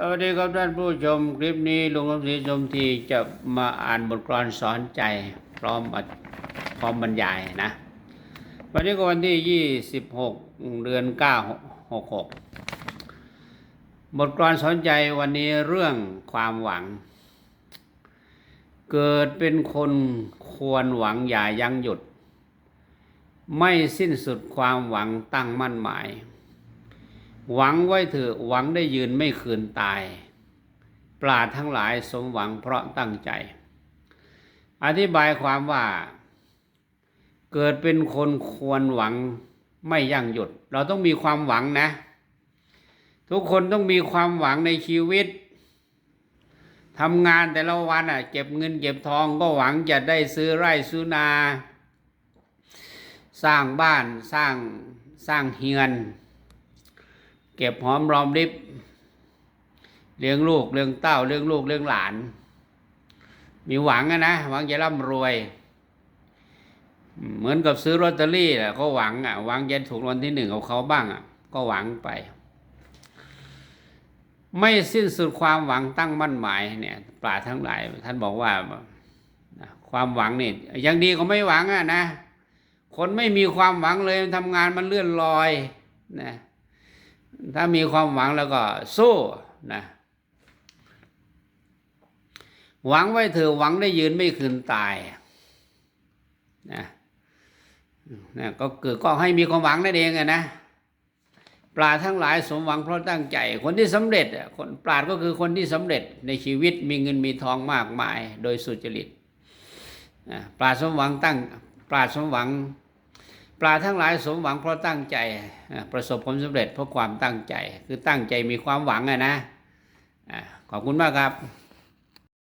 สวัสดีครับท่านผู้ชมคลิปนี้ลุงคำศรีชมทีจะมาอ่านบทกลอนสอนใจ พร้อมอธิพร้อมบรรยายนะ วันนี้ก็วันที่ 26 เดือน 9 66 บทกลอนสอนใจวันนี้เรื่องความหวัง เกิดเป็นคนควรหวังอย่ายั้งหยุด ไม่สิ้นสุดความหวังตั้งมั่นหมาย หวังไว้เถอะหวังได้ยืนไม่คืนตายปราทั้งหลายสมหวังเพราะตั้งใจ อธิบายความว่า เกิดเป็นคนควรหวังไม่ยั่งหยุด เราต้องมีความหวังนะ ทุกคนต้องมีความหวังในชีวิตทำงานแต่ละวันอะ เก็บเงินเก็บทองก็หวังจะได้ซื้อไร่ซื้อนา สร้างบ้านสร้างสร้างเฮือน เก็บหอมรอมริบ เลี้ยงลูกเลี้ยงเต้าเลี้ยงลูกเลี้ยงหลาน มีหวังนะหวังจะร่ำรวย เหมือนกับซื้อลอตเตอรี่แหละก็หวังอะหวังจะถูกรางวัลที่หนึ่งกับเขาบ้างอะ ก็หวังไป ไม่สิ้นสุดความหวังตั้งมั่นหมายเนี่ยปราทั้งหลาย ท่านบอกว่าความหวังนี่ยังดีกว่าไม่หวังอะนะ คนไม่มีความหวังเลยทำงานมันเลื่อนลอยนะ ถ้ามีความหวังแล้วก็สู้นะหวังไว้เถอะหวังได้ยืนไม่คืนตายนะนะก็คือก็ให้มีความหวังนั่นเองนะปราทั้งหลายสมหวังเพราะตั้งใจ คนที่สำเร็จคนปราดก็คือคนที่สำเร็จในชีวิตมีเงินมีทองมากมาย โดยสุจริตนะปราสมหวังตั้งปราสมหวัง ปลาทั้งหลายสมหวังเพราะตั้งใจประสบผลสำเร็จเพราะความตั้งใจ คือตั้งใจมีความหวังอะนะขอบคุณมากครับ